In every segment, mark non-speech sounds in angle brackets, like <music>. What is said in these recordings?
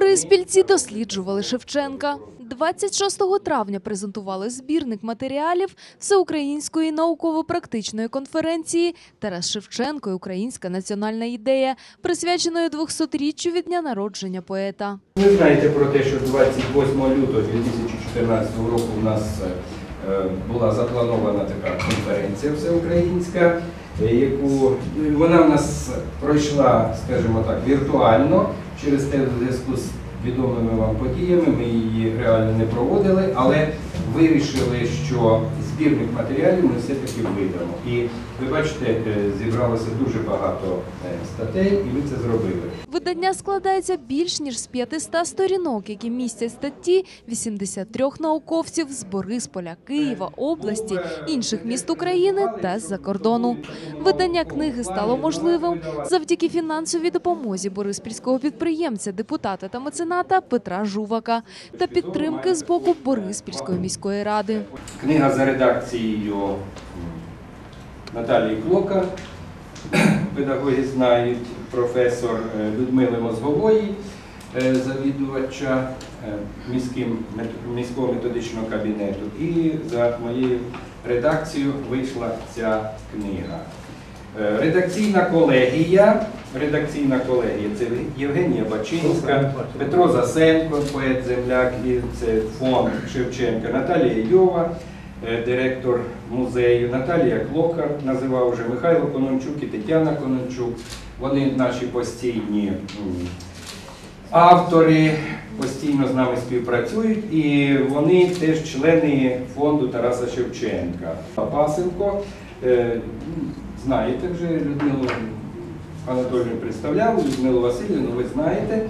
Бориспільці досліджували Шевченка. 26 травня презентували збірник матеріалів Всеукраїнської науково-практичної конференції Тарас Шевченко і Українська національна ідея, присвяченої 200-річчю від дня народження поета. Ви знаєте про те, що 28 лютого 2014 року у нас е, була запланована така конференція всеукраїнська, е, яку вона в нас пройшла, скажімо так, віртуально через те в зв'язку з відомими вам подіями. Ми її реально не проводили, але вирішили, що збірник матеріалів ми все-таки видамо. І ви бачите, е, зібралося дуже багато е, статей, і ми це зробили. Видання складається більш ніж з 500 сторінок, які містять статті 83 науковців з Борисполя, Києва, області, інших міст України та з-за кордону. Видання книги стало можливим завдяки фінансовій допомозі бориспільського підприємця, депутата та мецената Петра Жувака та підтримки з боку Бориспільської міської ради. Книга за редакцією Наталії Клока, <clears throat> педагоги знають, професор е, Людмили Мозгової, е, завідувача е, міським, міського методичного кабінету. І за моєю редакцією вийшла ця книга. Е, Редакційна колегія, редакційна колегія це Євгенія Бачинська, Петро Засенко, поет земляк, і це фонд Шевченка, Наталія Йова, е, директор музею, Наталія Клокар, називав вже Михайло Конончук і Тетяна Конончук. Вони наші постійні автори, постійно з нами співпрацюють, і вони теж члени фонду Тараса Шевченка. Пасенко, е, знаєте вже Людмилу Анатолію представляв, Людмилу Васильівну, ви знаєте.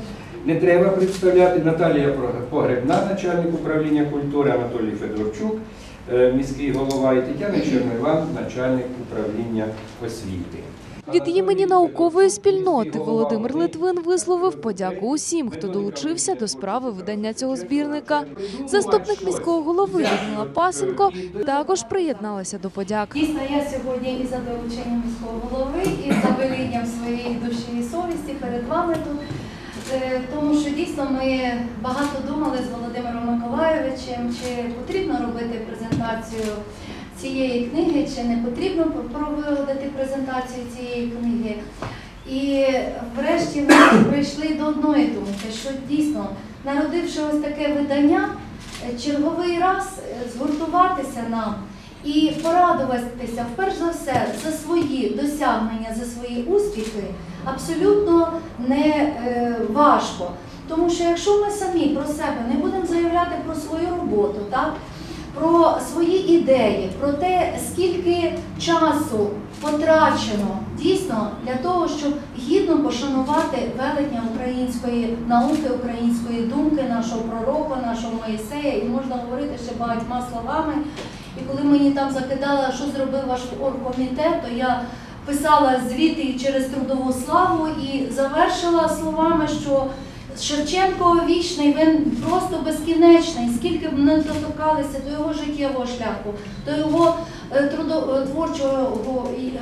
Не треба представляти Наталія Погребна, начальник управління культури, Анатолій Федорчук, е, міський голова, і Тетяна Черниван, начальник управління освіти. Від імені наукової спільноти Володимир Литвин висловив подяку усім, хто долучився до справи видання цього збірника. Заступник міського голови Людмила Пасенко також приєдналася до подяк. Дійсно, я сьогодні і за дорученням міського голови, і за велінням своєї душі і совісті перед вами тут. Е, Тому що дійсно ми багато думали з Володимиром Миколайовичем, чи потрібно робити презентацію цієї книги, чи не потрібно проводити презентацію цієї книги. І врешті ми прийшли до одної думки, що дійсно, народивши ось таке видання, черговий раз е, згуртуватися нам і порадуватися, вперше за все, за свої досягнення, за свої успіхи, абсолютно не е, важко. Тому що якщо ми самі про себе не будемо заявляти про свою роботу, так? Про свої ідеї, про те, скільки часу потрачено дійсно для того, щоб гідно пошанувати велетня української науки, української думки, нашого пророка, нашого Моїсея, і можна говорити ще багатьма словами. І коли мені там закидали, що зробив ваш оргкомітет, то я писала звіти через трудову славу і завершила словами, що Шевченко вічний, він просто безкінечний. Скільки б не доторкалися до його життєвого шляху, до його е, трудо- е,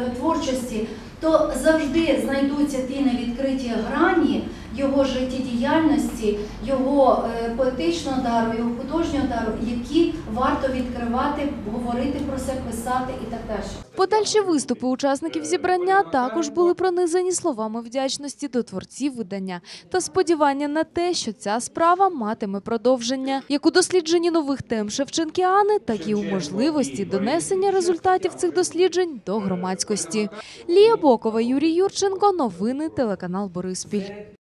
е, творчості, то завжди знайдуться ті невідкриті грані його життєдіяльності, його поетичного дару, його художнього дару, які варто відкривати, говорити про це, писати і так далі. Подальші виступи учасників зібрання також були пронизані словами вдячності до творців видання та сподівання на те, що ця справа матиме продовження, як у дослідженні нових тем Шевченкіани, так і у можливості донесення результатів цих досліджень до громадськості. Лія Бокова, Юрій Юрченко, новини телеканал Бориспіль.